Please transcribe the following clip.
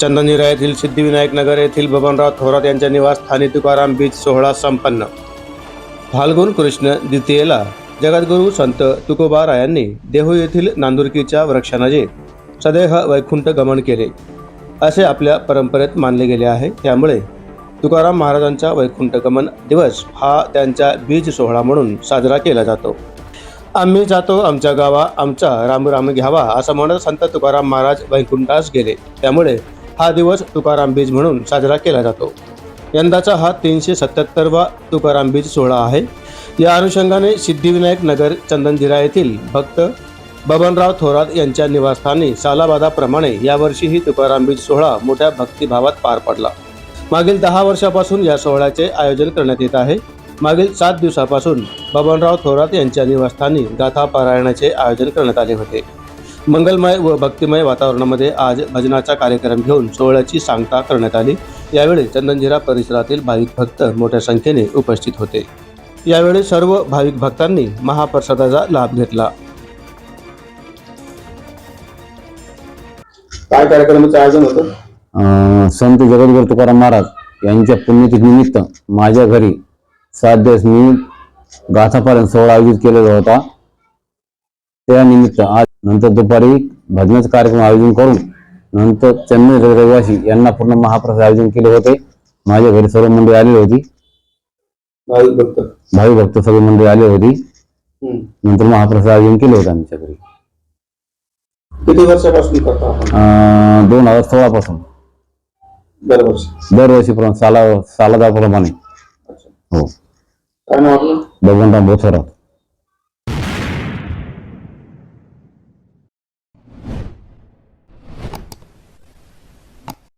चंदनजिरा येथील सिद्धिविनायक नगर येथील बबनराव थोरात यांच्या निवासस्थानी तुकाराम बीज सोहळा संपन्न. फाल्गुन कृष्ण द्वितीयेला जगद्गुरू संत तुकोबारायांनी देहू येथील नांदुरकीच्या वृक्षानजे सदैह वैकुंठ गमन केले. असे आपल्या परंपरेत मानले गेले आहे. त्यामुळे तुकाराम महाराजांचा वैकुंठ गमन दिवस हा त्यांचा बीज सोहळा म्हणून साजरा केला जातो. आम्ही जातो आमच्या गावा आमचा रामराम घ्यावा असं म्हणत संत तुकाराम महाराज वैकुंठास गेले. त्यामुळे हा दिवस तुकाराम बीज म्हणून साजरा केला जातो. यंदाचा हा तीनशे सत्याहत्तरवा तुकाराम बीज सोहळा आहे. या अनुषंगाने सिद्धिविनायक नगर चंदनजिरा येथील भक्त बबनराव थोरात यांच्या निवासस्थानी सालाबादाप्रमाणे यावर्षीही तुकाराम बीज सोहळा मोठ्या भक्तिभावात पार पडला. मागील दहा वर्षापासून या सोहळ्याचे आयोजन करण्यात येत आहे. मागील सात दिवसापासून बबनराव थोरात यांच्या निवासस्थानी गाथा पारायणाचे आयोजन करण्यात आले होते. मंगलमय व भक्तिमय वातावरणामध्ये आज भजनाचा कार्यक्रम घेऊन सोहळ्याची सांगता करण्यात आली. यावेळी चंदनझिरा परिसरातील भाविक भक्त मोठ्या संख्येने उपस्थित होते. यावेळी सर्व भाविक भक्तांनी महाप्रसादाचा लाभ घेतला. काय कार्यक्रमाचं आयोजन होतं? संत जगद्गुरु तुकाराम महाराज यांच्या पुण्यतिथी निमित्त माझ्या घरी सात दिवस मी गाथापालन सोहळा आयोजित केलेला होता. त्या निमित्त आज नंतर दुपारी भजनाचं कार्यक्रम आयोजन करून नंतर चेन्नई रहिवासी यांना पूर्ण महाप्रसाद आयोजन केले होते. माझ्या घरी सर्व मंडळी आलेली होती. भाविक भक्त. भावी भक्त सर्व मंडळी आली होती. नंतर महाप्रसाद आयोजन केले होते आमच्या घरी. किती वर्षापासून करतो आपण? अं, दोन हजार सोळा पासून दरवर्षी. दरवर्षी साला सालादाप्रमाणे अच्छा. हो. काय नाव आपलं? बबनराव बोथोराव